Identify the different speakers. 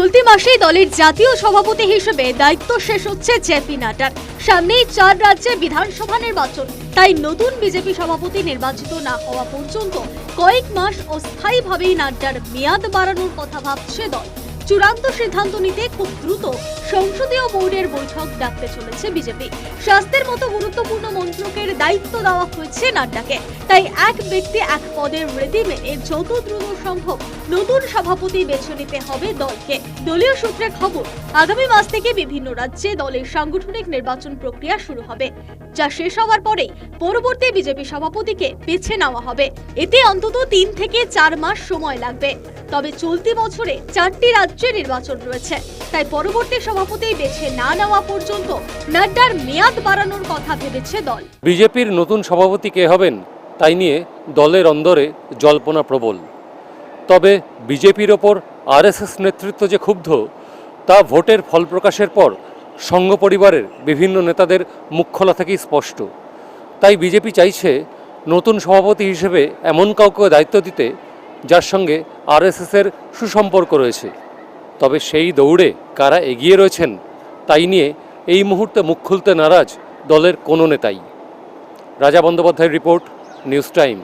Speaker 1: চলতি মাসেই দলের জাতীয় সভাপতি হিসেবে দায়িত্ব শেষ হচ্ছে জেপি নাড্ডার। সামনেই চার রাজ্যে বিধানসভা নির্বাচন। তাই নতুন বিজেপি সভাপতি নির্বাচিত না হওয়া পর্যন্ত কয়েক মাস অস্থায়ীভাবেই নাড্ডার মেয়াদ বাড়ানোর কথা ভাবছে দল। চূড়ান্ত সিদ্ধান্ত নিতে খুব দ্রুত সংসদীয় বোর্ডের বৈঠক ডাকতে চলেছে বিজেপি। স্বাস্থ্যের মতো গুরুত্বপূর্ণ মন্ত্রকের দায়িত্ব দেওয়া হয়েছে নাড্ডাকে। তাই এক ব্যক্তি এক পদের রীতি মেনে যত দ্রুত সম্ভব নতুন সভাপতি বেছে নিতে হবে দলকে। দলীয় সূত্রে খবর, আগামী মাস থেকে বিভিন্ন রাজ্যে দলের সাংগঠনিক নির্বাচন প্রক্রিয়া শুরু হবে। যা শেষ হওয়ার পরে পরবর্তী বিজেপি সভাপতিকে বেছে নেওয়া হবে। এতে অন্তত তিন থেকে চার মাস সময় লাগবে। তবে চলতি বছরে চারটি রাজ্যে নির্বাচন রয়েছে। তাই পরবর্তী সভাপতি বেছে না নেওয়া পর্যন্ত নাড্ডার মেয়াদ বাড়ানোর কথা ভেবেছে দল।
Speaker 2: বিজেপির নতুন সভাপতি কে হবেন, তাই নিয়ে দলের অন্দরে জল্পনা প্রবল। তবে বিজেপির ওপর আরএসএস নেতৃত্ব যে ক্ষুব্ধ, তা ভোটের ফল প্রকাশের পর সংঘ পরিবারের বিভিন্ন নেতাদের মুখ খোলা থেকেই স্পষ্ট। তাই বিজেপি চাইছে নতুন সভাপতি হিসেবে এমন কাউকে দায়িত্ব দিতে যার সঙ্গে আরএসএসের সুসম্পর্ক রয়েছে। তবে সেই দৌড়ে কারা এগিয়ে রয়েছেন তাই নিয়ে এই মুহূর্তে মুখ খুলতে নারাজ দলের কোনো নেতাই। রাজা বন্দ্যোপাধ্যায়ের রিপোর্ট, নিউজ টাইম।